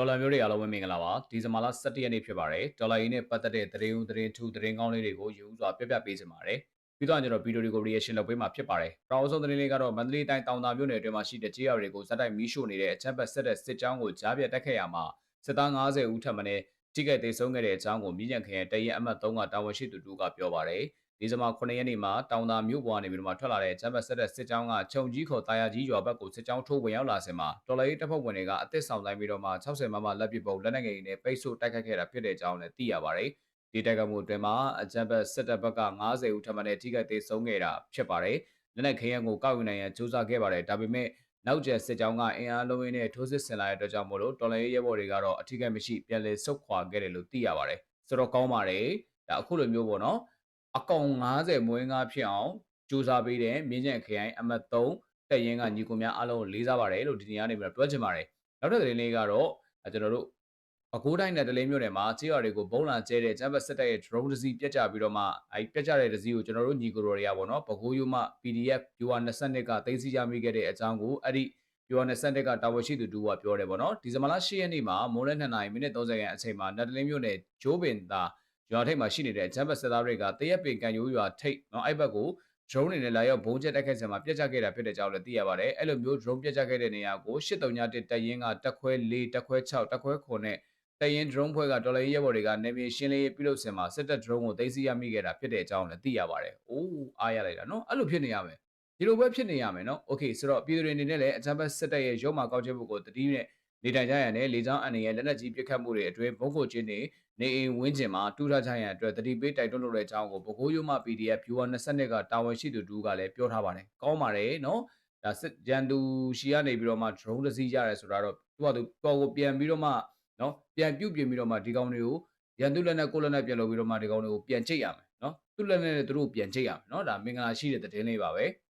ဒေါ်လာမျိုးတွေအားလုံးပဲမင်္ဂလာပါဒီဇင်ဘာလ17ရက်နေ့ဖြစ်ပါတယ်ဒေါ်လာရင်းနဲ့ပတ်သက်တဲ့သတင်းဦးသတင်းထူးသတင်းကောင်းလေးတွေကိုယူစွာပြပြပေးစင်ပါတယ်ပြီးတော့ကျွန်တော်ဗီဒီယိုတွေကို reaction လုပ်ပေးမှာဖြစ်ပါတယ်ပထမဆုံးသတင်းလေးကတော့မန္တလေးတိုင်းတောင်တာမြို့နယ်အတွင်းမှာရှိတဲ့ကြေးရွာတွေကိုဇက်တိုက်မီးရှို့နေတဲ့အချက်ပတ်ဆက်တဲ့စစ်ကြောင်းကိုကြားပြတ်တက်ခဲ့ရမှာစစ်သား90ဦးထပ်မံထိခိုက်ဒေဆုံးခဲ့တဲ့အကြောင်းကိုမြင်းညံခရိုင်တရင်အမှတ်3ကတာဝန်ရှိသူတို့ကပြောပါတယ် ဒီဇင်ဘာ9ရက်နေ့မှာတောင်တာမြို့ပေါ်ကနေပြီးတော့မှထွက်လာတဲ့ဂျမ်ဘတ်ဆက်တဲ့စစ်ကြောင်းကခြုံကြီးခေါ်တာယာကြီးရွာဘက်ကိုစစ်ကြောင်းထိုးဝင်ရောက်လာစဉ်မှာတော်လိုင်းတပ်ဖွဲ့ဝင်တွေကအသစ်ဆောင်တိုင်းပြီးတော့မှ60မမလက်ပစ်ပုံလက်နက်ငယ်တွေနဲ့ပိတ်ဆို့တိုက်ခတ်ခဲ့တာဖြစ်တဲ့အကြောင်းလည်းသိရပါတယ်။ဒီတိုက်ခတ်မှုအတွင်းမှာအဂျမ်ဘတ်စစ်တပ်ဘက်က90ဦးထပ်မံထိခိုက်သေးဆုံးခဲ့တာဖြစ်ပါတယ်။လက်နက်ခရမ်းကိုကောက်ယူနိုင်ရန်ကြိုးစားခဲ့ပါတယ်။ဒါပေမဲ့နောက်ကျစစ်ကြောင်းကအင်အားလုံးရင်းနဲ့ထိုးစစ်ဆင်လာတဲ့အတွက်ကြောင့်မို့လို့တော်လိုင်းရဲဘော်တွေကတော့အထူးကမရှိပြန်လည်ဆုတ်ခွာခဲ့တယ်လို့သိရပါတယ်။ဆိုတော့ကောင်းပါတယ်။ဒါအခုလိုမျိုးပေါ့နော်။ အကောင်90မွေးငါဖြစ်အောင်စူးစမ်းပေးတဲ့မြင်းကျန်ခရိုင်အမတ်3တက်ရင်ကညီကိုများအားလုံးလေးစားပါတယ်လို့ဒီနေ့ကနေပြီးတော့ပြောချင်ပါတယ်နောက်တဲ့သတင်းလေးကတော့ကျွန်တော်တို့အကိုးတိုင်းနဲ့တလင်းမြို့နယ်မှာကြေးရွာတွေကိုဘုံလာကျဲတဲ့ကျန်းပတ်စစ်တပ်ရဲ့ drone တစ်စီးပြက်ကျပြီးတော့မှအဲပြက်ကျတဲ့တစ်စီးကိုကျွန်တော်တို့ညီကိုရိုတွေကပေါ့နော်ပကိုးယူမ PDF UR22 ကသိသိရမိခဲ့တဲ့အကြောင်းကိုအဲ့ဒီ UR22 ကတာဝန်ရှိသူတူကပြောတယ်ပေါ့နော်ဒီဇင်ဘာလ10ရက်နေ့မှာမိုးလဲ2နာရီမိနစ်30ခန်းအချိန်မှာနတ်တလင်းမြို့နယ်ဂျိုးပင်သား ရွာထိပ်မှာရှိနေတဲ့ဂျမ်ဘတ်စစ်သားတွေကတရက်ပင်ကန်ယိုးရွာထိပ်နော်အဲ့ဘက်ကို drone တွေနဲ့လာရောက်ဘုံကျက်တက်ခဲ့စဉ်မှာပြက်ကျခဲ့တာဖြစ်တဲ့ကြောင်းလည်းသိရပါတယ်အဲ့လိုမျိုး drone ပြက်ကျခဲ့တဲ့နေရာကို8391တက်ရင်ကတက်ခွဲ4တက်ခွဲ6တက်ခွဲ9နဲ့တရင် drone ဖွဲ့ကတော်လိုင်းရဲဘော်တွေကနေမြေရှင်းလေးပြုလုပ်စင်မှာစစ်တပ် drone ကိုသိသိရမိခဲ့တာဖြစ်တဲ့အကြောင်းလည်းသိရပါတယ်။အိုးအားရလိုက်တာနော်အဲ့လိုဖြစ်နေရမယ်။ဒီလိုပဲဖြစ်နေရမယ်နော်။ Okay ဆိုတော့ပြည်သူတွေအနေနဲ့လည်းအကြမ်းဖက်စစ်တပ်ရဲ့ရုံးမှာကောက်ချက်မှုကိုတတိနဲ့ နေထိုင်ကြရတဲ့လေကြောင်းအန်ရဲ့လက်နက်ကြီးပစ်ခတ်မှုတွေအတွင်းဘုံကိုချင်းတွေနေအိမ်ဝင်းကျင်မှာတူထားကြရန်အတွက်တတိပေးတိုက်တွန်းလုပ်တဲ့အကြောင်းကိုပဲခူးရုံမ PDF viewer 22ကတာဝန်ရှိသူတူကလည်းပြောထားပါတယ်။ကောင်းပါတယ်နော်။ဒါစစ်ရန်သူရှီကနေပြီးတော့မှ drone တစ်စီးရတယ်ဆိုတာတော့သူကသူတော်ကိုပြန်ပြီးတော့မှနော်ပြန်ပြုတ်ပြင်ပြီးတော့မှဒီကောင်တွေကိုရန်သူလက်နဲ့ကိုလက်နဲ့ပြန်လုပ်ပြီးတော့မှဒီကောင်တွေကိုပြန်ချိတ်ရမယ်နော်။သူ့လက်နဲ့သူတို့ပြန်ချိတ်ရမယ်နော်။ဒါမင်္ဂလာရှိတဲ့သတင်းလေးပါပဲ။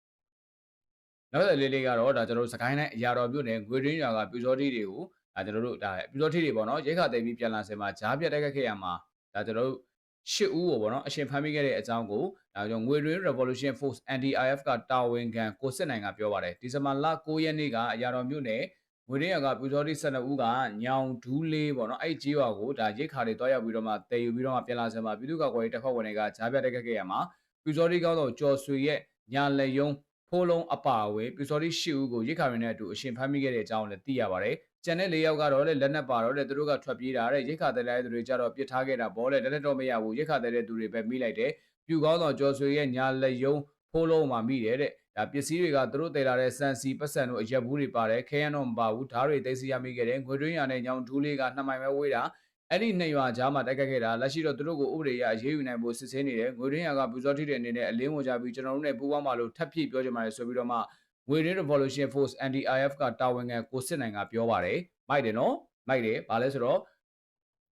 နောက်တဲ့လေးလေးကတော့ဒါကျွန်တော်တို့စကိုင်းတိုင်းအရာတော်မြို့နယ်ငွေရင်းရွာကပြူစောတိတွေကိုဒါကျွန်တော်တို့ဒါပြူစောတိတွေပေါ့နော်ရိခါသိပြီးပြန်လာစင်မှာဂျားပြတ်တိုက်ခတ်ခဲ့ရမှာဒါကျွန်တော်တို့ရှစ်ဦးကိုပေါ့နော်အရှင်ဖမ်းမိခဲ့တဲ့အကြောင်းကိုဒါကြောင့်ငွေရင်း Revolution Force NDIF ကတာဝန်ခံကိုစစ်နိုင်ကပြောပါတယ်ဒီဇင်ဘာလ9ရက်နေ့ကအရာတော်မြို့နယ်ငွေရင်းရကပြူစောတိ12ဦးကညောင်ဒူးလေးပေါ့နော်အဲ့ကြီးရွာကိုဒါရိခါတွေတွားရောက်ပြီးတော့မှတည်ယူပြီးတော့မှပြန်လာစင်မှာပြည်သူ့ကောက်ွယ်တပ်ဖွဲ့ဝင်တွေကဂျားပြတ်တိုက်ခတ်ခဲ့ရမှာပြူစောတိကောင်းတော့ကျော်ဆွေရဲ့ညာလက်ယုံ ဖိုးလုံးအပါအဝင်ပြူစောတိ၈ဦးကိုရိခါရင်းနဲ့အတူအရှင်ဖမ်းမိခဲ့တဲ့အကြောင်းလည်းသိရပါတယ်ကျန်တဲ့၄ယောက်ကတော့လည်းလက်နက်ပါတော့တဲ့သူတို့ကထွက်ပြေးတာတဲ့ရိတ်ခါတဲ့လိုက်သူတွေကြတော့ပစ်ထားခဲ့တာဘောလေလက်နက်တော့မရဘူးရိတ်ခါတဲ့သူတွေပဲမိလိုက်တယ်ပြူကောင်းတော်ကျော်ဆွေရဲ့ညာလက်ယုံဖိုးလုံးမှာမိတယ်တဲ့ဒါပစ္စည်းတွေကသူတို့တည်လာတဲ့စံစီပတ်စံတို့အရက်ဘူးတွေပါတယ်ခဲရန်တော့မပါဘူးဓားတွေသိသိရမိခဲ့တယ်ငွေတွင်းရနဲ့ညောင်ဒူးလေးကနှစ်မိုင်ပဲဝေးတာ အဲ့ဒီနှစ်ရွာကြားမှာတိုက်ခတ်ခဲ့တာလက်ရှိတော့သူတို့ကိုဥပဒေရအရေးယူနိုင်ဖို့စစ်ဆေးနေတယ်ငွေတွင်းရကပူစောတိတဲ့အနေနဲ့အလင်းဝင်ကြပြီးကျွန်တော်တို့နဲ့ပူးပေါင်းပါလို့ထပ်ဖြည့်ပြောကြမှာလေဆိုပြီးတော့မှငွေရင်း Revolution Force NDIF ကတာဝန်ခံကိုစစ်နိုင်ကပြောပါတယ်မိုက်တယ်နော်မိုက်တယ်ဘာလဲဆိုတော့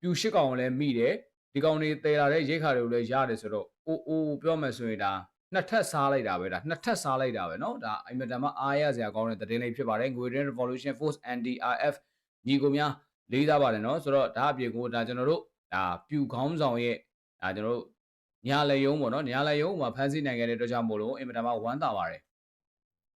ပြူရှစ်ကောင်ကိုလည်းမိတယ်ဒီကောင်တွေတည်လာတဲ့ရိတ်ခါတွေကိုလည်းရတယ်ဆိုတော့အိုးအိုးပြောမယ်ဆိုရင်ဒါနှစ်ထပ်စားလိုက်တာပဲဒါနှစ်ထပ်စားလိုက်တာပဲเนาะဒါအင်မတန်မှအားရစရာကောင်းတဲ့သတင်းလေးဖြစ်ပါတယ်ငွေရင်း Revolution Force NDRF ညီကိုများ လေးစားပါတယ်နော်ဆိုတော့ဒါအပြင်ကိုဒါကျွန်တော်တို့ဒါပြူခေါင်းဆောင်ရဲ့ဒါကျွန်တော်တို့ညာလည်းယုံပေါ့နော်ညာလည်းယုံမှာဖန်ဆီးနိုင်ခဲ့တဲ့အတွက်ကြောင့်မို့လို့အင်မတန်မှဝမ်းသာပါတယ်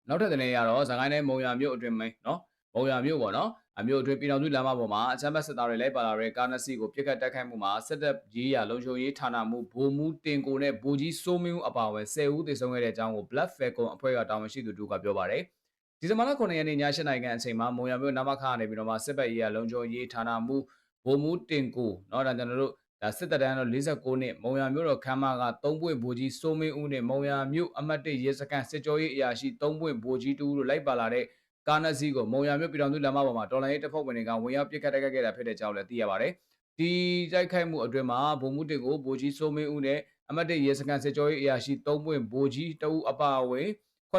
နောက်ထပ်တဲ့နေရာတော့ဇကိုင်းတိုင်းမုံရမြို့အတွင်မင်းနော်မုံရမြို့ပေါ့နော်အမျိုးအတွင်းပြည်တော်စုလမ်းမပေါ်မှာအချမ်းဘတ်စစ်သားတွေလိုက်ပါလာတဲ့ကားနစီကိုပြစ်ခတ်တိုက်ခိုက်မှုမှာစစ်တပ်ရေးရလုံခြုံရေးဌာနမှဗိုလ်မှူးတင်ကိုနဲ့ဗိုလ်ကြီးစိုးမင်းဦးအပါအဝင်10ဦးသေဆုံးခဲ့တဲ့အကြောင်းကို Black Falcon အဖွဲ့ကတာဝန်ရှိသူတို့ကပြောပါတယ်။ ဒီဇင်ဘာလ9ရက်နေ့ည7:00နာရီအချိန်မှာမုံရမြို့နမခကနေပြီးတော့မှစစ်တပ်ရေးရလုံခြုံရေးဌာနမှဗိုလ်မှူးတင်ကိုเนาะဒါကျွန်တော်တို့ဒါစစ်တပ်တန်းတော့49နှစ်မုံရမြို့တော်ခမ်းမက3ပွင့်ဗိုလ်ကြီးစိုးမင်းဦးနဲ့မုံရမြို့အမတ်1ရဲစခန်းစစ်ကြောရေးအရာရှိ3ပွင့်ဗိုလ်ကြီးတူတို့လိုက်ပါလာတဲ့ကားနစီကိုမုံရမြို့ပြည်တော်စုလမ်းမပေါ်မှာတော်လိုင်းရေးတပ်ဖွဲ့ဝင်တွေကဝင်ရောက်ပစ်ခတ်တိုက်ခိုက်ခဲ့တာဖြစ်တဲ့ကြောင်းလည်းသိရပါတယ်။ဒီတိုက်ခိုက်မှုအတွင်းမှာဗိုလ်မှူးတင်ကိုဗိုလ်ကြီးစိုးမင်းဦးနဲ့အမတ်တေရဲစကန်စစ်ကြောရေးအရာရှိ၃ပွင့်ဗိုလ်ကြီးတအုပ်အပါအဝင်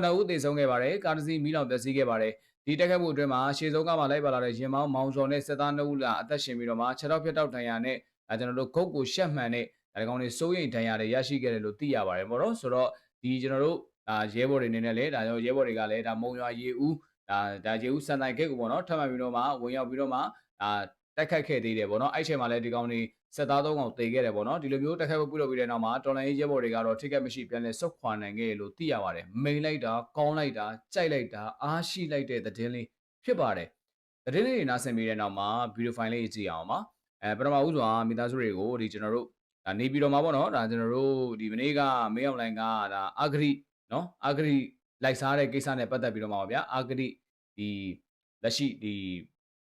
9ဦးသေဆုံးခဲ့ပါတယ်။ကားနစီမီးလောင်ပျက်စီးခဲ့ပါတယ်။ဒီတိုက်ခိုက်မှုအတွင်းမှာရှေ့ဆုံးကမှလိုက်ပါလာတဲ့ရင်မောင်းမောင်စော်နဲ့စစ်သား2ဦးလာအသက်ရှင်ပြီးတော့မှခြေထောက်ဖြတ်တောက်ဒဏ်ရာနဲ့အဲကျွန်တော်တို့ဂုတ်ကိုရှက်မှန်တဲ့ဒီကောင်တွေစိုးရိမ်ဒဏ်ရာတွေရရှိခဲ့တယ်လို့သိရပါတယ်ပေါ့နော်။ဆိုတော့ဒီကျွန်တော်တို့ဒါရဲဘော်တွေအနေနဲ့လည်းဒါကြောင့်ရဲဘော်တွေကလည်းဒါမုံရွာရေဦးဒါဒါဂျေဦးစန်တိုင်ဂိတ်ကိုပေါ့နော်ထပ်မှန်ပြီးတော့မှဝင်ရောက်ပြီးတော့မှအာတိုက်ခတ်ခဲ့သေးတယ်ပေါ့နော်အဲ့ချိန်မှာလည်းဒီကောင်တွေစက်သားသုံးကောင်တေခဲ့တယ်ပေါ့နော်ဒီလိုမျိုးတိုက်ခတ်ဖို့ပြုလုပ်ပြီးတဲ့နောက်မှာတော်လိုင်းရေးရဲဘော်တွေကတော့ထိခိုက်မရှိပြန်လဲဆုတ်ခွာနိုင်ခဲ့လို့သိရပါတယ်မိန်လိုက်တာကောင်းလိုက်တာကြိုက်လိုက်တာအားရှိလိုက်တဲ့သတင်းလေးဖြစ်ပါတယ်သတင်းလေးတွေနားဆင်ပြီးတဲ့နောက်မှာဗီဒီယိုဖိုင်လေးကြည့်အောင်ပါအဲပထမဦးစွာမိသားစုတွေကိုဒီကျွန်တော်တို့ဒါနေပြီးတော့မှာပေါ့နော်ဒါကျွန်တော်တို့ဒီမနေ့ကမေးအွန်လိုင်းကဒါအာဂရိနော်အာဂရိလိုက်စားတဲ့ကိစ္စနဲ့ပတ်သက်ပြီးတော့မှာပါဗျာအာဂရိဒီလက်ရှိဒီ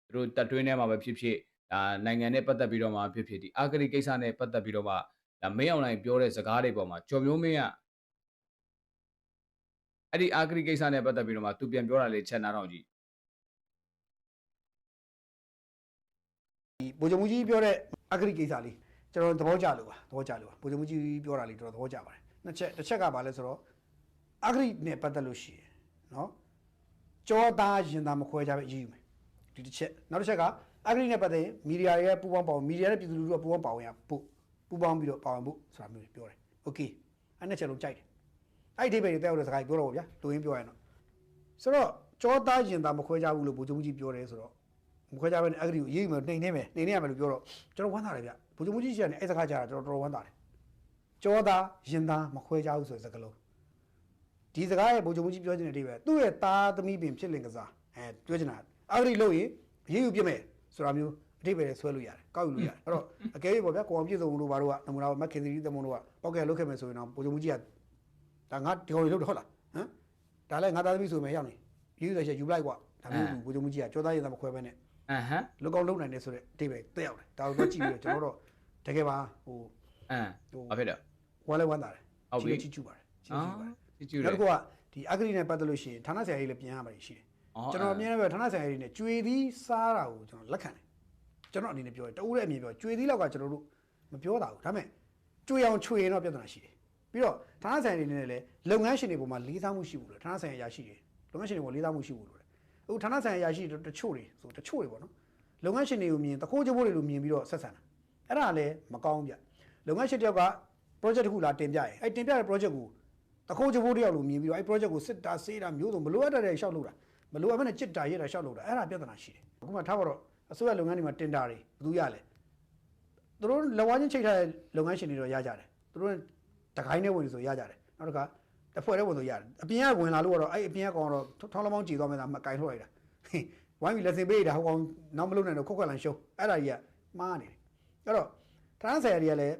သူတို့တက်တွင်းထဲမှာပဲဖြစ်ဖြစ် ဒါနိုင်ငံနဲ့ပတ်သက်ပြီးတော့မှဖြစ်ဖြစ်ဒီအာဂရိကိစ္စနဲ့ပတ်သက်ပြီးတော့မှဒါမေးအွန်လိုင်းပြောတဲ့စကားတွေပေါ်မှာကျော်မျိုးမင်းကအဲ့ဒီအာဂရိကိစ္စနဲ့ပတ်သက်ပြီးတော့မှသူပြန်ပြောတာလေးချက်နာတော့ကြည့်ဒီဗိုလ်ချုပ်မှုကြီးပြောတဲ့အဂရိကိစ္စလေးကျွန်တော်သဘောကျလို့ပါသဘောကျလို့ပါဗိုလ်ချုပ်မှုကြီးပြောတာလေးတော်တော်သဘောကျပါတယ်နှစ်ချက်တစ်ချက်ကဘာလဲဆိုတော့အဂရိနဲ့ပတ်သက်လို့ရှိရင်နော်ကြောသားရင်သားမခွဲကြပဲအရေးယူမယ်ဒီတစ်ချက်နောက်တစ်ချက်က အဂရိနဲ့ပတ်သက်ရင်မီဒီယာရဲ့ပူပေါင်းပါဝင်မီဒီယာနဲ့ပြည်သူလူထုကပူပေါင်းပါဝင်ရဖို့ပူပေါင်းပြီးတော့ပါဝင်ဖို့ဆိုတာမျိုးပြောတယ်โอเคအဲ့နှစ်ချက်လုံးကြိုက်တယ်အဲ့ဒီအဓိပ္ပာယ်တွေတက်ရောက်တဲ့စကားပြောတော့ဗျာလူရင်းပြောရရင်တော့ဆိုတော့ကြောသားရင်သားမခွဲကြဘူးလို့ဗိုလ်ချုပ်မှုကြီးပြောတယ်ဆိုတော့ မခွဲကြဘဲနဲ့အဂရီကိုအေးအေးမယ်နှိမ်နေမယ်နှိမ်နေရမယ်လို့ပြောတော့ကျွန်တော်ဝမ်းသာတယ်ဗျဘုရားမကြီးရှိရတယ်အဲ့စကားကြားတာကျွန်တော်တော်တော်ဝမ်းသာတယ်ကြောသားရင်သားမခွဲကြဘူးဆိုတဲ့စကားလုံးဒီစကားရဲ့ဘုရားမကြီးပြောချင်တဲ့အဓိပ္ပာယ်သူ့ရဲ့သားသမီးပင်ဖြစ်လင်ကစားအဲပြောချင်တာအဂရီလို့ရင်အေးအေးပြစ်မယ် ဆိုတာမျိုးအဓိပ္ပာယ်ဆွဲလို့ရတယ်ကောက်ယူလို့ရတယ်အဲ့တော့အကယ်၍ပေါ့ဗျကိုအောင်ပြည့်စုံလို့ဘာလို့ကနမူနာမက်ခင်သီရီသမုံတို့ကပောက်ကဲလုတ်ခဲ့မယ်ဆိုရင်တော့ဘုရားမကြီးကဒါငါဒီကောင်ကြီးလုတ်တော့ဟုတ်လားဟမ်ဒါလည်းငါသားသမီးဆိုမယ်ရောက်နေရေးရချက်ယူလိုက်ကွာဒါမျိုးဘုရားမကြီးကကြောသားရင်သားမခွဲဘဲနဲ့အဟမ်လုတ်ကောက်လုံနိုင်တယ်ဆိုတဲ့အတိတ်ပဲတက်ရောက်တယ်ဒါကိုတော့ကြည့်ပြီးတော့ကျွန်တော်တို့တကယ်ပါဟိုအမ်ဟိုဘာဖြစ်လဲဝမ်းလဲဝမ်းသာတယ်ဟုတ်ပြီချီချူပါတယ်ချီချူပါတယ်ကြည့်ကြည့်နောက်လေတစ်ခုကဒီအဂရိနဲ့ပတ်သက်လို့ရှိရင်ဌာနဆိုင်ရာကြီးလည်းပြင်ရမှာရှိတယ် ကျွန်တော်အမြင်နဲ့ပဲဌာနဆိုင်ရာကြီးနဲ့ကြွေသီးစားတာကိုကျွန်တော်လက်ခံတယ်ကျွန်တော်အနေနဲ့ပြောတယ်တူးတဲ့အမြင်ပြောကြွေသီးလောက်ကကျွန်တော်တို့မပြောတာဘူးဒါပေမဲ့ကြွေအောင်ချွေရင်တော့ပြဿနာရှိတယ်ပြီးတော့ဌာနဆိုင်ရာတွေနဲ့လည်းလုပ်ငန်းရှင်တွေပေါ်မှာလေးစားမှုရှိဘူးလို့ဌာနဆိုင်ရာရရှိတယ်လုပ်ငန်းရှင်တွေပေါ်လေးစားမှုရှိဘူးလို့အခုဌာနဆိုင်ရာရရှိတချို့တွေဆိုတချို့တွေပေါ့နော်လုပ်ငန်းရှင်တွေကိုမြင်တခိုးကြိုးတွေလိုမြင်ပြီးတော့ဆက်ဆံတာအဲ့ဒါလည်းမကောင်းဘူးဗျလုပ်ငန်းရှင်တယောက်က project တစ်ခုလာတင်ပြရင်အဲ့တင်ပြတဲ့ project ကိုတခိုးကြိုးတယောက်လိုမြင်ပြီးတော့အဲ့ project ကိုစစ်တာစေးတာမျိုးစုံမလိုအပ်တဲ့ရှောက်လို့တာ မလိုအပ်မဲ့จิตတာရဲတာရှောက်လို့တာအဲ့ဒါပြဿနာရှိတယ်အခုမှထားပါတော့အစိုးရလုပ်ငန်းတွေမှာတင်တာတွေဘယ်သူရလဲသူတို့လက်ဝါးချင်းချိတ်ထားတဲ့လုပ်ငန်းရှင်တွေတော့ရကြတယ်သူတို့တကိုင်းနဲ့ဝင်ဆိုရကြတယ်နောက်တစ်ခါတစ်ဖွဲ့တည်းဝင်ဆိုရတယ်အပြင်ကဝင်လာလို့တော့အဲ့အပြင်ကကောင်တော့ထောင်းလမောင်းကြည်သွားမယ်သာမကင်ထုတ်လိုက်တာဝိုင်းပြီးလက်စင်ပေးတာဟိုကောင်နောက်မလုပ်နိုင်တော့ခုတ်ခွက်လန်ရှုံးအဲ့ဒါကြီးကမှားနေတယ်အဲ့တော့ထရန်ဆယ်တွေကလည်း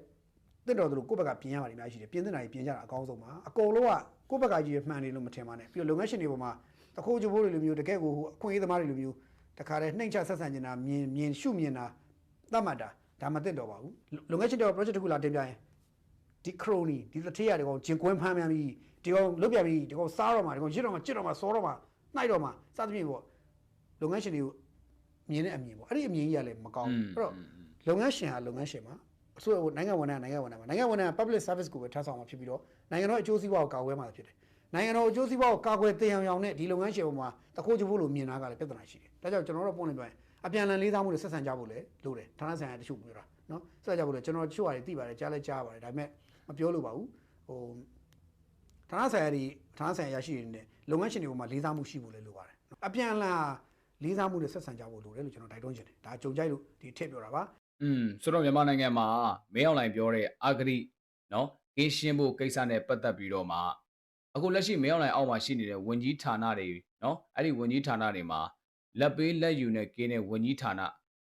တင့်တော်သူတို့ကိုယ့်ဘက်ကပြင်ရမှာအများကြီးရှိတယ်ပြင်သင့်တာကြီးပြင်ကြတာအကောင်းဆုံးပါအကုန်လုံးကကိုယ့်ဘက်ကကြီးမှန်တယ်လို့မထင်ပါနဲ့ပြီးတော့လုပ်ငန်းရှင်တွေပေါ်မှာ တခိုးကြိုးတွေလိုမျိုးတကယ့်ကိုဟိုအခွင့်အရေးသမားတွေလိုမျိုးတခါတည်းနှိမ့်ချဆက်ဆံနေတာမြင်မြင်ရှုမြင်တာသတ်မှတ်တာဒါမသိတော့ပါဘူးလုပ်ငန်းရှင်တွေက project တစ်ခုလာတင်ပြရင်ဒီ crony ဒီသထေးရတွေကောင်ဂျင်ကွင်းဖမ်းမြန်ပြီးဒီကောင်လုတ်ပြပြီးဒီကောင်စားတော့မှာဒီကောင်ရစ်တော့မှာကြစ်တော့မှာစောတော့မှာနှိုက်တော့မှာစသဖြင့်ပေါ့လုပ်ငန်းရှင်တွေကိုမြင်တဲ့အမြင်ပေါ့အဲ့ဒီအမြင်ကြီးကလည်းမကောင်းဘူးအဲ့တော့လုပ်ငန်းရှင်ဟာလုပ်ငန်းရှင်မှာအစိုးရနိုင်ငံဝန်ထမ်းနိုင်ငံဝန်ထမ်းမှာနိုင်ငံဝန်ထမ်း public service ကိုပဲထားဆောင်မှာဖြစ်ပြီးတော့နိုင်ငံတော်အကျိုးစီးပွားကိုကာကွယ်မှာဖြစ်တယ် နိုင်ငံတော်အကျိုးစီးပွားကိုကာကွယ်တင်အောင်အောင်နဲ့ဒီလုပ်ငန်းရှင်ပေါ်မှာတခိုးချိုးဖို့လို့မြင်တာကလည်းပြဿနာရှိတယ်ဒါကြောင့်ကျွန်တော်တို့ပုံနေပြောရင်အပြန်အလှန်လေးစားမှုတွေဆက်ဆံကြဖို့လည်းလိုတယ်ဌာနဆိုင်ရာတချို့ပြောတာနော်ဆက်ကြဖို့လည်းကျွန်တော်တချို့ဟာတွေသိပါတယ်ကြားလဲကြားပါတယ်ဒါပေမဲ့မပြောလို့ပါဘူးဟိုဌာနဆိုင်ရာတွေဌာနဆိုင်ရာရရှိနေတဲ့လုပ်ငန်းရှင်တွေပေါ်မှာလေးစားမှုရှိဖို့လည်းလိုပါတယ်အပြန်အလှန်လေးစားမှုနဲ့ဆက်ဆံကြဖို့လိုတယ်လို့ကျွန်တော်တိုက်တွန်းချင်တယ်ဒါကြုံကြိုက်လို့ဒီထည့်ပြောတာပါอืมဆိုတော့မြန်မာနိုင်ငံမှာမင်းအောင်လိုင်ပြောတဲ့အာဂရိနော်ကင်းရှင်းဖို့ကိစ္စနဲ့ပတ်သက်ပြီးတော့မှ အခုလက်ရှိမင်းအောင်လိုင်အောက်မှာရှိနေတဲ့ဝင်ကြီးဌာနတွေနော်အဲ့ဒီဝင်ကြီးဌာနတွေမှာလက်ပေးလက်ယူနဲ့ကင်းတဲ့ဝင်ကြီးဌာန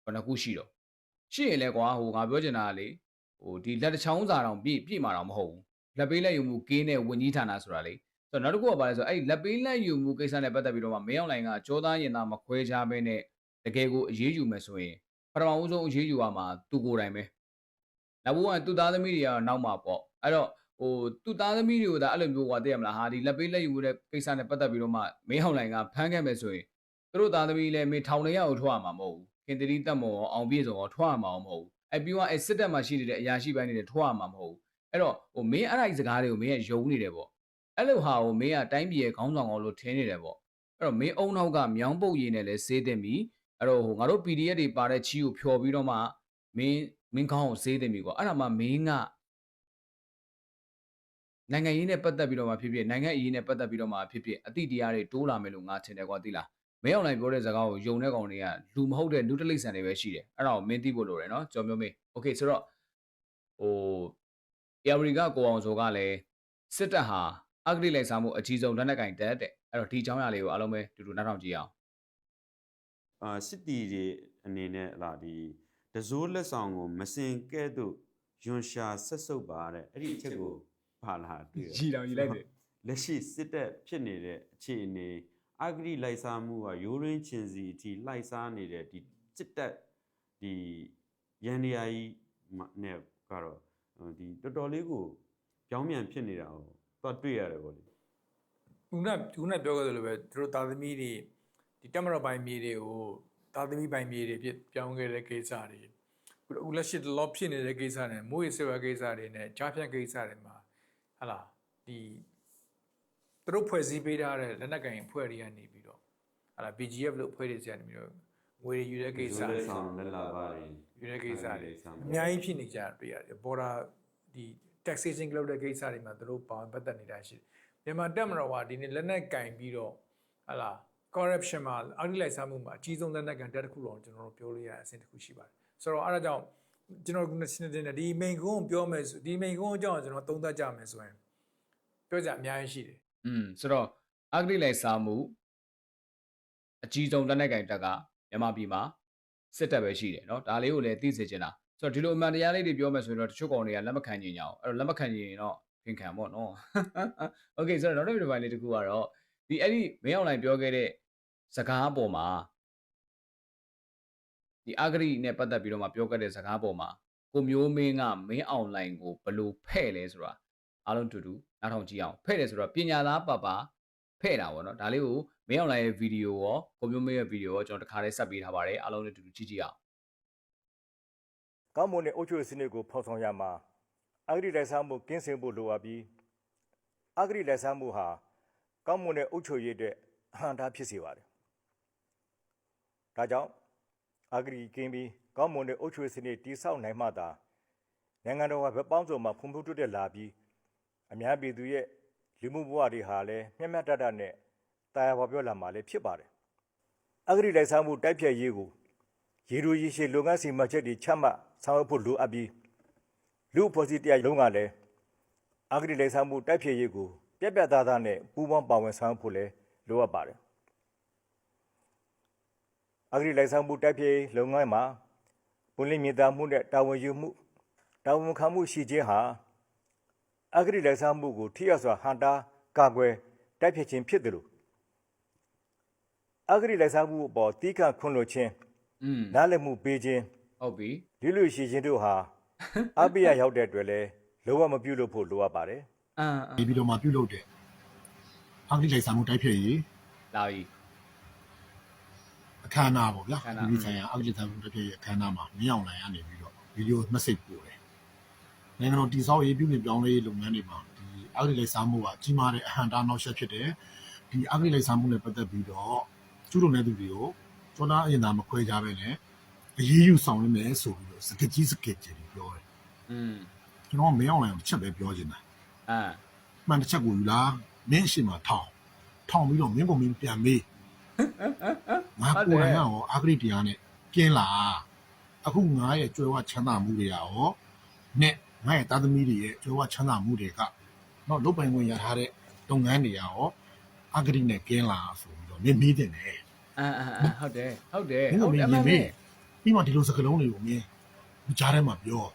ဘယ်နှခုရှိတော့ရှိရင်လဲကွာဟိုငါပြောချင်တာကလေဟိုဒီလက်တစ်ချောင်းစာတောင်ပြည့်ပြည့်မှာတော့မဟုတ်ဘူးလက်ပေးလက်ယူမှုကင်းတဲ့ဝင်ကြီးဌာနဆိုတာလေဆိုတော့နောက်တစ်ခုကဘာလဲဆိုတော့အဲ့ဒီလက်ပေးလက်ယူမှုကိစ္စနဲ့ပတ်သက်ပြီးတော့မှမင်းအောင်လိုင်ကကြောသားရင်သားမခွဲခြားဘဲနဲ့တကယ်ကိုအရေးယူမယ်ဆိုရင်ပထမဦးဆုံးအရေးယူရမှာသူကိုယ်တိုင်ပဲနောက်ဘူးကသူ့သားသမီးတွေကတော့နောက်မှာပေါ့အဲ့တော့ ဟိုသူ့သားသမီးတွေကိုဒါအဲ့လိုမျိုးဟောသိရမလားဟာဒီလက်ပေးလက်ယူတဲ့ကိစ္စနဲ့ပတ်သက်ပြီးတော့မှမင်းဟောင်းလိုင်ကဖမ်းခဲ့မယ်ဆိုရင်သူတို့သားသမီးလည်းမင်းထောင်ထဲရောက်ထွက်ရမှာမဟုတ်ဘူးခင်တတိတက်မော်အောင်ပြည့်စုံအောင်ထွက်ရမှာမဟုတ်ဘူးအဲ့ပြီးတော့အဲ့စစ်တပ်မှာရှိနေတဲ့အရာရှိပိုင်းတွေထွက်ရမှာမဟုတ်ဘူးအဲ့တော့ဟိုမင်းအဲ့ဒါကြီးစကားတွေကိုမင်းကယုံနေတယ်ပေါ့အဲ့လိုဟာကိုမင်းကတိုင်းပြည်ရဲ့ခေါင်းဆောင်အောင်လို့ထင်နေတယ်ပေါ့အဲ့တော့မင်းအုံနောက်ကမြောင်းပုတ်ရည်နဲ့လည်းစေးတင်ပြီးအဲ့တော့ဟိုငါတို့ PDF တွေပါတဲ့ချီကိုဖြော်ပြီးတော့မှမင်းမင်းကောင်းကိုစေးသိပြီကွာအဲ့ဒါမှမင်းက နိုင်ငံရေးနဲ့ပတ်သက်ပြီးတော့မှဖြစ်ဖြစ်နိုင်ငံရေးနဲ့ပတ်သက်ပြီးတော့မှဖြစ်ဖြစ်အတိတရားတွေတိုးလာမယ်လို့ငါထင်တယ်ကွာသိလားမင်းအောင်လိုက်ပြောတဲ့စကားကိုယုံတဲ့ကောင်တွေကလူမဟုတ်တဲ့လူတလိษံတွေပဲရှိတယ်အဲ့ဒါကိုမင်းသိဖို့လိုတယ်နော်ကြော်မျိုးမေးโอเคဆိုတော့ဟိုအေရီကကိုအောင်စောကလည်းစစ်တပ်ဟာအဂတိလိုက်စားမှုအကြီးဆုံးလက်နက်ကင်တက်တဲ့အဲ့တော့ဒီအကြောင်းအရာလေးကိုအားလုံးပဲတူတူနားထောင်ကြည့်အောင် အာစစ်တီတွေအနေနဲ့ဟလာဒီတစိုးလက်ဆောင်ကိုမစင်ကဲ့သို့ယွန်ရှာဆက်စုပ်ပါတဲ့အဲ့ဒီအချက်ကို ပါလာတွေ့တယ်ရီတောင်ရီလိုက်တယ်လက်ရှိစစ်တပ်ဖြစ်နေတဲ့အခြေအနေအဂရိလိုက်စားမှုကရိုးရင်းချင်းစီအထိလိုက်စားနေတဲ့ဒီစစ်တပ်ဒီရန်ဒီယာကြီးမနဲ့ကတော့ဟိုဒီတော်တော်လေးကိုပြောင်းပြန်ဖြစ်နေတာကိုသွားတွေ့ရတယ်ဗောလေခုနကခုနကပြောခဲ့သလိုပဲသူတို့တာသမီတွေဒီတက်မတော်ပိုင်းမြေတွေကိုတာသမီပိုင်းမြေတွေဖြစ်ပြောင်းခဲ့တဲ့ကိစ္စတွေခုအခုလက်ရှိလောဖြစ်နေတဲ့ကိစ္စတွေမိုးရေဆေဝါကိစ္စတွေနဲ့ကြားဖြတ်ကိစ္စတွေမှာ ဟလာဒီသူတို့ဖွဲ့စည်းပေးထားတဲ့လက်နက်ကင်ဖွဲ့တွေကနေပြီးတော့ဟလာ BGF လို့ဖွဲ့တွေစီကနေပြီးတော့ငွေယူတဲ့ကိစ္စရိုးတွေလက်ဆောင်လက်လာပါတယ်ယူတဲ့ကိစ္စတွေအအများကြီးဖြစ်နေကြတွေ့ရတယ် border ဒီ taxation လုပ်တဲ့ကိစ္စတွေမှာသူတို့ပါဝင်ပတ်သက်နေတာရှိတယ်မြန်မာတက်မတော်ကဒီနေ့လက်နက်ကင်ပြီးတော့ဟလာ corruption မှာအောက်တိလိုက်စားမှုမှာအကြီးဆုံးလက်နက်ကန်တက်တစ်ခုလုံးကျွန်တော်တို့ပြောလို့ရတဲ့အဆင့်တစ်ခုရှိပါတယ်ဆိုတော့အဲဒါကြောင့် ကျွန်တော်ကရှင်းတင်တယ်ဒီ main ကုန်းကိုပြောမယ်ဆိုဒီ main ကုန်းအကြောင်းကျွန်တော်သုံးသပ်ကြမယ်ဆိုရင်ပြောကြအများကြီးရှိတယ် อืมဆိုတော့အဂတိလိုက်စားမှုအကြီးဆုံးလက်နက်ကင်တပ်ကမြန်မာပြည်မှာစစ်တပ်ပဲရှိတယ်เนาะဒါလေးကိုလည်းသိစေချင်တာဆိုတော့ဒီလိုအမှန်တရားလေးတွေပြောမယ်ဆိုရင်တော့တချို့ကောင်တွေကလက်မခံညင်ကြအောင်အဲ့တော့လက်မခံညင်ရင်တော့ခင်ခံပေါ့နော် Okay ဆိုတော့နောက်တစ်ဗီဒီယိုပိုင်းလေးတစ်ခုကတော့ဒီအဲ့ဒီမင်းအွန်လိုင်းပြောခဲ့တဲ့စကားအပေါ်မှာ ဒီအဂတိနဲ့ပတ်သက်ပြီးတော့မှပြောခဲ့တဲ့စကားပေါ်မှာကိုမျိုးမင်းကမင်းအွန်လိုင်းကိုဘယ်လိုဖဲ့လဲဆိုတာအားလုံးတူတူနားထောင်ကြည့်အောင်ဖဲ့တယ်ဆိုတော့ပညာသားပါပါဖဲ့တာပေါ့နော်ဒါလေးကိုမင်းအွန်လိုင်းရဲ့ဗီဒီယိုရောကွန်ပျူတာရဲ့ဗီဒီယိုရောကျွန်တော်တစ်ခါလေးဆက်ပေးထားပါတယ်အားလုံးလည်းတူတူကြည့်ကြည့်အောင်ကောင်းမွန်တဲ့အုပ်ချုပ်ရေးစနစ်ကိုဖော်ဆောင်ရမှာအဂရိလိုက်စားမှုကင်းစင်ဖို့လိုအပ်ပြီးအဂရိလိုက်စားမှုဟာကောင်းမွန်တဲ့အုပ်ချုပ်ရေးအတွက်အဟန့်တားဖြစ်စေပါတယ်။ဒါကြောင့် အဂရိကင်းပြီးကောင်းမွန်တဲ့အုပ်ချုပ်ရေးစနစ်တည်ဆောက်နိုင်မှသာနိုင်ငံတော်ကဘက်ပေါင်းစုံမှာဖွံ့ဖြိုးတိုးတက်လာပြီးအများပြည်သူရဲ့လူမှုဘဝတွေဟာလည်းမျက်မျက်တတနဲ့တာယာဝပြောလာမှာလည်းဖြစ်ပါတယ်။အဂရိလိုက်စားမှုတိုက်ဖျက်ရေးကိုရေလူရေရှည်လုပ်ငန်းစီမံချက်တွေချမှတ်ဆောင်ရွက်ဖို့လိုအပ်ပြီးလူအဖွဲ့အစည်းတရားလုံးကလည်းအဂတိလိုက်စားမှုတိုက်ဖျက်ရေးကိုပြက်ပြက်သားသားနဲ့ပူးပေါင်းပါဝင်ဆောင်ရွက်ဖို့လည်းလိုအပ်ပါတယ် အဂတိလိုက်စားမှုတိုက်ဖျက်ရေးလုပ်ငန်းမှာပွင့်လင်းမြင်သာမှုနဲ့တာဝန်ယူမှုတာဝန်ခံမှုရှိခြင်းဟာအဂတိလိုက်စားမှုကိုထိရောက်စွာဟန်တာကာကွယ်တိုက်ဖျက်ခြင်းဖြစ်တယ်လို့အဂတိလိုက်စားမှုအပေါ်တီးခန့်ခွင့်လွှတ်ခြင်းอืมနားလည်မှုပေးခြင်းဟုတ်ပြီလူလူရှိချင်းတို့ဟာအပိယရောက်တဲ့အတွက်လည်းလောဘမပြုလုပ်ဖို့လိုအပ်ပါတယ်အမ်အမ်နေပြီးတော့မှပြုတ်လုပ်တဲ့အဂတိလိုက်စားမှုတိုက်ဖျက်ရေးလာပြီ အခမ်းအနားပေါ့ဗျာအခမ်းအနား ဒီဆိုင်ရာအဂတိလိုက်စားမှုတိုက်ဖျက်ရေးအခမ်းအနားမှာမင်းအောင်လိုင်ကနေပြီးတော့ဗီဒီယို message ပို့တယ်နိုင်ငံတော်တည်ဆောက်ရေးပြုပြင်ပြောင်းလဲရေးလုပ်ငန်းတွေမှာဒီအဂတိလိုက်စားမှုကကြီးမားတဲ့အဟန့်တားနောက်ဆက်ဖြစ်တယ်ဒီအဂတိလိုက်စားမှုနဲ့ပတ်သက်ပြီးတော့ကျူးလွန်တဲ့သူတွေကိုကျောနာအရင်သာမခွဲကြပဲနဲ့အရေးယူဆောင်ရမယ်ဆိုပြီးတော့စကကြီးစကကြီးတွေပြောတယ်อืมကျွန်တော်ကမင်းအောင်လိုင်ကိုတစ်ချက်ပဲပြောချင်တာအမ်မှန်တစ်ချက်ကိုယူလားမင်းအရှိမထောင်ထောင်ပြီးတော့မင်းကိုမင်းပြန်မေး ငါကိုယ်တိုင်ကရောအာဂရိတရားနဲ့ကျင်းလာအခုငါရဲ့ကြွယ်ဝချမ်းသာမှုတွေရောနဲ့ငါရဲ့သားသမီးတွေရဲ့ကြွယ်ဝချမ်းသာမှုတွေကတော့လုတ်ပိုင်ခွင့်ရထားတဲ့လုပ်ငန်းတွေရောအာဂရိနဲ့ကျင်းလာဆိုပြီးတော့မင်းမေးတင်တယ်အမ်အမ်အမ်ဟုတ်တယ်ဟုတ်တယ်မင်းကိုမင်းမှရင်န်မေးပဲပြီးမှဒီလိုစကားလုံးတွေကိုမင်းဒီကြားထဲမှာပြော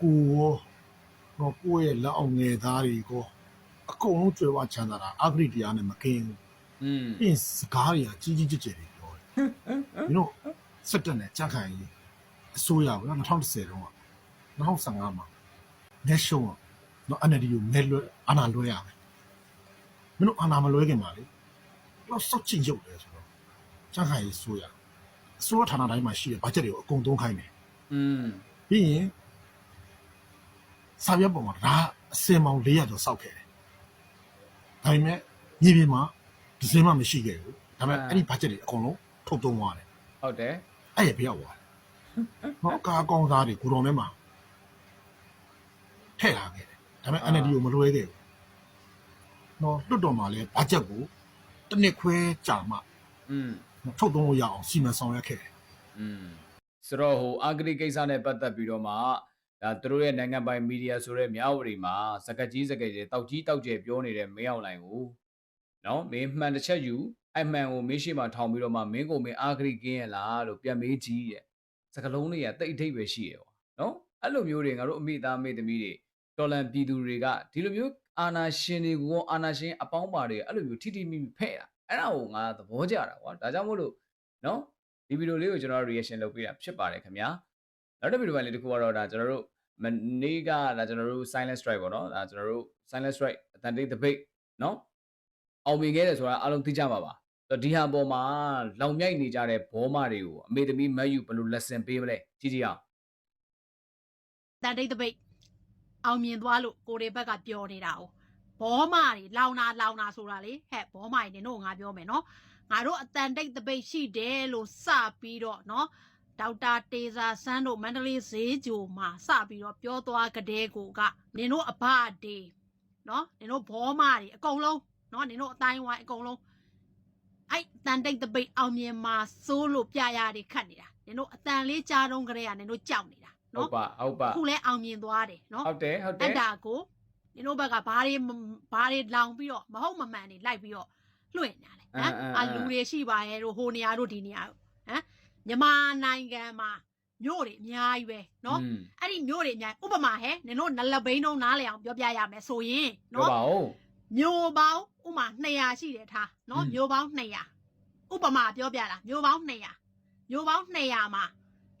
ကိုရောတော့ကိုယ့်ရဲ့လက်အောင်ငယ်သားတွေကို အကုန်လုံးကြွယ်ဝချမ်းသာတာအာဂရိတရားနဲ့မကင်းဘူး อืม ပြီးရင်စကားတွေကကြီးကြီးကျယ်ကျယ်တွေပြောတယ်မင်းတို့စက်တက်နဲ့ကြာခံရေးအစိုးရကနော်2010တုန်းက2015မှာနေရှုံးတော့ NLD ကိုမဲလွဲအာဏာလွဲရမယ်မင်းတို့အာဏာမလွဲခင်ပါလေတော့စောက်ချင်ရုပ်တယ်ဆိုတော့ကြာခံရေးဆိုရအစိုးရဌာနတိုင်းမှာရှိတဲ့ဘတ်ဂျက်တွေကိုအကုန်သုံးခိုင်းတယ် อืม ပြီးရင်စာရွက်ပေါ်မှာဒါအစင်ပေါင်း400ကျော်စောက်ခဲ့တယ် ် ဒါပေမဲ့ညီပြင်မှာဒီစင်မှမရှိခဲ့ဘူးဒါပေမဲ့အဲ့ဒီဘတ်ဂျက်တွေအကုန်လုံးထုတ်သုံးသွားတယ် ဟုတ်တယ် အဲ့ရပြရောက်သွားတယ်ဟောကာကောင်းသားတွေကိုတော်ထဲမှာထည့်လာခဲ့တယ်ဒါပေမဲ့ NLD ကိုမလွဲခဲ့ဘူးနော်လွတ်တော်မှာလဲဘတ်ဂျက်ကိုတစ်နှစ်ခွဲကြာမှ อืม ထုတ်သုံးလို့ရအောင်စီမံဆောင်ရွက်ခဲ့တယ် อืมဆိုတော့ဟိုအာဂတိကိစ္စနဲ့ပတ်သက်ပြီးတော့မှ ဒါသူတို့ရဲ့နိုင်ငံပိုင်မီဒီယာဆိုတဲ့မြဝတီမှာစကကြီးစကကြီးတောက်ကြီးတောက်ကျဲပြောနေတဲ့မင်းအောင်လိုင်ကိုနော်မင်းမှန်တစ်ချက်ယူအဲ့မှန်ကိုမင်းရှိမှထောင်ပြီးတော့မှမင်းကိုမင်းအာဂရိကင်းရလားလို့ပြန်မေးကြည့်တဲ့စကလုံးတွေကတိတ်အထိပ်ပဲရှိရပါနော်အဲ့လိုမျိုးတွေငါတို့အမိသားအမိသမီးတွေတော်လန်ပြည်သူတွေကဒီလိုမျိုးအာနာရှင်တွေကိုအာနာရှင်အပေါင်းပါတွေအဲ့လိုမျိုးထိထိမိမိဖဲ့တာအဲ့ဒါကိုငါသဘောကျတာကွာဒါကြောင့်မို့လို့နော်ဒီဗီဒီယိုလေးကိုကျွန်တော် reaction လုပ်ပေးတာဖြစ်ပါတယ်ခင်ဗျာနောက်တစ်ဗီဒီယိုပိုင်းလေးတစ်ခုကတော့ဒါကျွန်တော်တို့ မနေ့ကဒါကျွန်တော်တို့ silent strike ပေါ့နော်ဒါကျွန်တော်တို့ silent strike အတန်တိတ် debate နော်အောင်မြင်ခဲ့တယ်ဆိုတာအားလုံးသိကြပါပါဆိုတော့ဒီဟာပေါ်မှာလောင်မြိုက်နေကြတဲ့ဘောမတွေကိုအမေသမီးမတ်ယူဘယ်လို lesson ပေးမလဲကြည့်ကြည့်အောင်တန်တိတ်တပိတ်အောင်မြင်သွားလို့ကိုရီဘက်ကပြောနေတာ哦ဘောမာတွေလောင်နာလောင်နာဆိုတာလေဟဲ့ဘောမာတွေနင်တို့ငါပြောမယ်နော်ငါတို့အတန်တိတ်တပိတ်ရှိတယ်လို့စပြီးတော့နော် ဒေါက်တာတေဇာဆန်းတို့မန္တလေးဈေးကြိုမှာစပြီးတော့ပြောသွားကြတဲ့ကိုကနင်တို့အဘတေနော်နင်တို့ဘောမာတွေအကုန်လုံးနော်နင်တို့အတိုင်းဝိုင်းအကုန်လုံးအဲ့တန်တိတ်တပိတ်အောင်မြင်မှာစိုးလို့ပြရတွေခတ်နေတာနင်တို့အတန်လေးကြားတော့ကြတဲ့ကနင်တို့ကြောက်နေတာဟုတ်နော်ပါဟုတ်ပါခုလဲအောင်မြင်သွားတယ်နော်ဟုတ်တယ်ဟုတ်တအဲ့ယ်ဒါကိုနင်တို့ဘက်ကဘာတွေမဘာတွေလောင်ပြီးတော့မဟုတ်မမှန်တွေလိုက်ပြီးတော့လွှင့်ညာလေဟမ်အာလူတွေရှိပါရဲ့တို့ဟိုနေရာတို့ဒီနေရာတို့ဟမ် မြန်မာနိုင်ငံမှာမြို့တွေအများကြီးပဲနော် อืม အဲ့ဒီမြို့တွေအများကြီးဥပမာဟဲ့နင်တို့နလဘိန်းတော့နားလေအောင်ပြောပြရမယ်ဆိုရင် ပြော နော် ပါဦး မြို့ပေါင်းဥပမာ200ရှိတယ်ထားနော် อืม မြို့ပေါင်း200ဥပမာပြောပြတာမြို့ပေါင်း200မြို့ပေါင်း200မှာ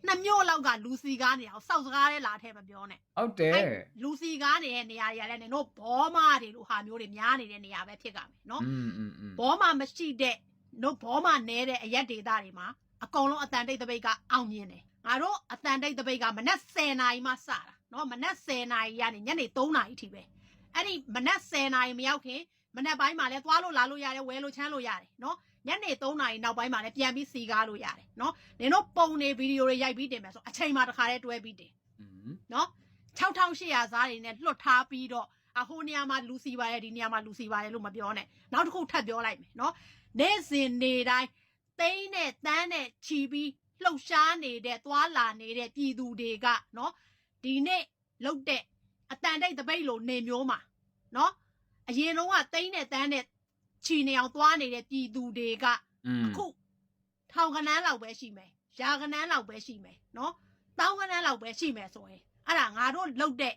နှစ်မြို့လောက်ကလူစီကားနေအောင်စောက်စကားလေးလာထဲမပြောနဲ့ ဟုတ်တယ် အဲ့လူစီကားနေတဲ့နေရာတွေကလည်းနင်တို့ဘောမတွေလို့ဟာမျိုးတွေများနေတဲ့နေရာပဲဖြစ်ကြမယ်နော် อืมอืมอืม ဘောမမရှိတဲ့တို့ဘောမနဲတဲ့အရက်ဒေတာတွေမှာ အကုန်လုံးအတန်တိတ်တပိတ်ကအောင်မြင်တယ်ငါတို့အတန်တိတ်တပိတ်ကမနက်10နာရီမှစတာနော်မနက်10နာရီကနေညနေ3နာရီထိပဲအဲ့ဒီမနက်10နာရီမရောက်ခင်မနက်ပိုင်းမှာလည်းသွားလို့လာလို့ရတယ်ဝဲလို့ချမ်းလို့ရတယ်နော်ညနေ3နာရီနောက်ပိုင်းမှာလည်းပြန်ပြီးစီကားလို့ရတယ်နော်နင်တို့ပုံနေဗီဒီယိုတွေရိုက်ပြီးတင်မယ်ဆိုအချိန်မှတစ်ခါတည်းတွဲပြီးတင်อืมနော်6800စားတွေနဲ့လွတ်ထားပြီးတော့အဟိုနေရာမှာလူစီပါတယ်ဒီနေရာမှာလူစီပါတယ်လို့မပြောနဲ့နောက်တစ်ခုထပ်ပြောလိုက်မယ်နော်နေ့စဉ်နေတိုင်း သိန်းနဲ့တန်းနဲ့ချီပြီးလှုပ်ရှားနေတဲ့သွားလာနေတဲ့ပြည်သူတွေကနော်ဒီနေ့လုတ်တဲ့အတန်တိတ်တပိတ်လိုနေမျိုးမှာနော်အရင်တော့ကသိန်းနဲ့တန်းနဲ့ချီနေအောင်သွားနေတဲ့ပြည်သူတွေကอืมအခုထောင်ကနန်းလောက်ပဲရှိမယ်ရာကနန်းလောက်ပဲရှိမယ်နော်တောင်းကနန်းလောက်ပဲရှိမယ်ဆိုရင်အဲ့ဒါငါတို့လုတ်တဲ့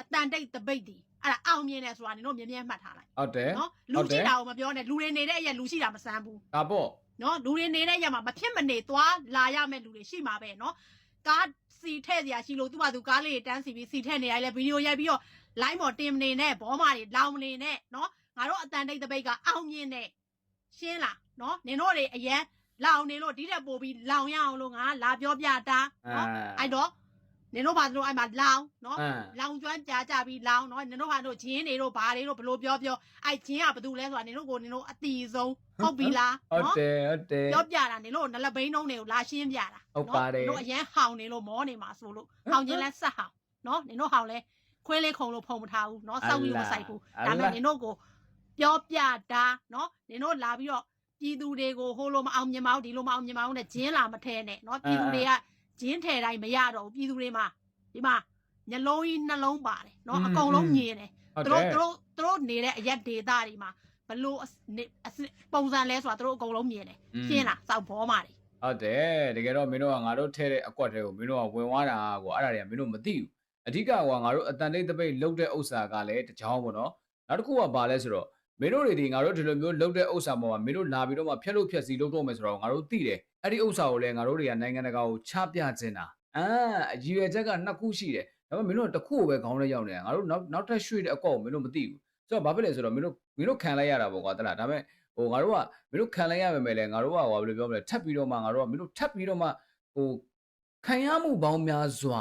အတန်တိတ်တပိတ်ဒီအဲ့ဒါအောင်မြင်တယ်ဆိုတာနင်တို့မြင်မြင်မှတ်ထားလိုက်ဟုတ်တယ်နော်လူရှိတာကိုမပြောနဲ့လူတွေနေတဲ့အရက်လူရှိတာမဆန်းဘူးဒါပေါ့ နော်လူတွေနေတဲ့ရက်မှာမဖြစ်မနေသွားလာရမယ့်လူတွေရှိမှာပဲနော်ကားစီထဲ့စရာရှိလို့သူ့ဘာသူကားလေးတွေတန်းစီပြီးစီထဲ့နေရလဲဗီဒီယိုရိုက်ပြီးတော့ line ပေါ်တင်မနေနဲ့ဘောမတွေလောင်မနေနဲ့နော်ငါတို့အတန်တိတ်တပိတ်ကအောင်မြင်တယ်ရှင်းလားနော်နင်တို့တွေအရန်လောင်နေလို့ဒီတက်ပို့ပြီးလောင်ရအောင်လို့ငါလာပြောပြတာနော်အဲ့တော့ နင်တို့ဘာလို့အဲ့မှာလောင်နော်အာလောင်ကျွမ်းပြာကြပြီးလောင်နော်နင်တို့ဟာတို့ဂျင်းတွေတို့ဘာတွေတို့ဘလို့ပြောပြောအဲ့ဂျင်းကဘာတူလဲဆိုတာနင်တို့ကိုနင်တို့အတီဆုံးဟုတ်ပြီလားဟုတ်နော်တယ်ဟုတ်တယ်ပြောပြတာနင်တို့နလဘိန်းတုံးတွေကိုလာရှင်းပြတာဟုတ်ပါတယ်နင်တို့အရန်ဟောင်နေလို့မောနေမှာဆိုလို့ဟောင်ချင်းလဲဆက်ဟောင်နော်နင်တို့ဟောင်လဲခွေးလေးခုံလို့ဖုံမထားဘူးနော်စောက်ပြီးမဆိုင်ဘူးဒါပေမဲ့နင်တို့ကိုပြောပြတာနော်နင်တို့လာပြီးတော့ပြည်သူတွေကိုဟိုလိုမအောင်မြင်မအောင်ဒီလိုမအောင်မြင်မအောင်နဲ့ဂျင်းလာမထဲနဲ့နော်ပြည်သူတွေက ဂျင်းထဲတိုင်းမရတော့ဘူးပြည်သူတွေမှာဒီမှာညလုံးကြီးနှလုံးပါတယ်နော်အကုန်လုံးမြင်တယ်ဟုတ်သူတယ်တို့သူတို့သူတို့နေတဲ့အရက်ဒေတာတွေမှာဘလို့အစနေအစပုံစံလဲဆိုတာသူတို့အကုန်လုံးမြင်တယ်ရှင်းလားစောက်ဘောမာတွေဟုတ်တယ်တကယ်တော့မင်းတို့ကငါတို့ထဲတဲ့အကွက်တွေကိုမင်းတို့ကဝင်သွားတာကိုအဲ့ဒါတွေကမင်းတို့မသိဘူးအဓိကကငါတို့အတန်တိတ်တပိတ်လုတ်တဲ့ဥစ္စာကလည်းတကြောင်ပေါ့နော်နောက်တစ်ခုကဘာလဲဆိုတော့မင်းတို့တွေဒီငါတို့ဒီလိုမျိုးလုတ်တဲ့ဥစ္စာပေါ်မှာမင်းတို့လာပြီးတော့မှဖျက်လို့ဖျက်စီလုတ်တော့မယ်ဆိုတော့ငါတို့သိတယ် အဲ့ဒီဥစ္စာကိုလည်းငါတို့တွေကနိုင်ငံတကာကိုချပြခြင်းတာအာအရည်ရွယ်ချက်ကနှစ်ခုရှိတယ်ဒါပေမဲ့မင်းတို့ကတစ်ခုကိုပဲခေါင်းထဲရောက်နေတာငါတို့နောက်နောက်ထပ်ရွှေ့တဲ့အကွက်ကိုမင်းတို့မသိဘူးဆိုတော့ဘာဖြစ်လဲဆိုတော့မင်းတို့မင်းတို့ခံလိုက်ရတာပေါ့ကွာတလားဒါပေမဲ့ဟိုငါတို့ကမင်းတို့ခံလိုက်ရမယ်မယ်လေငါတို့ကဟိုဘယ်လိုပြောမလဲထပ်ပြီးတော့မှငါတို့ကမင်းတို့ထပ်ပြီးတော့မှဟိုခံရမှုပေါင်းများစွာ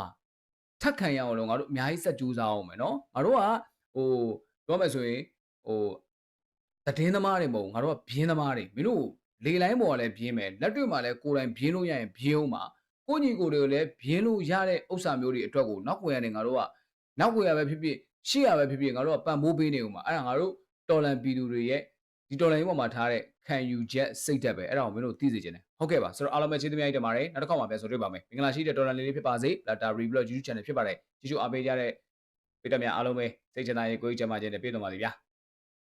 ထပ်ခံရအောင်လို့ငါတို့အများကြီးစက်ကြိုးစားအောင်မယ်နော်ငါတို့ကဟိုပြောမယ်ဆိုရင်ဟိုသတင်းသမားတွေမဟုတ်ဘူးငါတို့ကဘင်းသမားတွေမင်းတို့ လေလိုင်းပေါ်ကလည်းဘင်းမယ်လက်တွေ့မှာလည်းကိုယ်တိုင်ဘင်းလို့ရရင်ဘင်းအောင်ပါကိုညီကိုတွေကိုလည်းဘင်းလို့ရတဲ့ဥစ္စာမျိုးတွေအတွက်ကိုနောက်ွယ်ရနေငါတို့ကနောက်ွယ်ရပဲဖြစ်ဖြစ်ရှေ့ရပဲဖြစ်ဖြစ်ငါတို့ကပံ့ပိုးပေးနေဦးမှာအဲ့ဒါငါတို့တော်လန်ပြည်သူတွေရဲ့ဒီတော်လန်ကြီးပေါ်မှာထားတဲ့ခံယူချက်စိတ်ဓာတ်ပဲအဲ့ဒါကိုမင်းတို့သိစေချင်တယ်ဟုတ်ကဲ့ပါဆိုတော့အားလုံးပဲကျေးဇူးများတင်ပါတယ်နောက်တစ်ခါမှပြန်ဆိုတွေ့ပါမယ်မင်္ဂလာရှိတဲ့တော်လန်လေးလေးဖြစ်ပါစေလာတာ review YouTube channel ဖြစ်ပါတယ်ကျေးဇူးအားပေးကြတဲ့ပိတ္တများအားလုံးပဲစိတ်ချမ်းသာရေးကိုယ်ကြီးကျန်းမာခြင်းနဲ့ပြည့်စုံပါစေဗျာ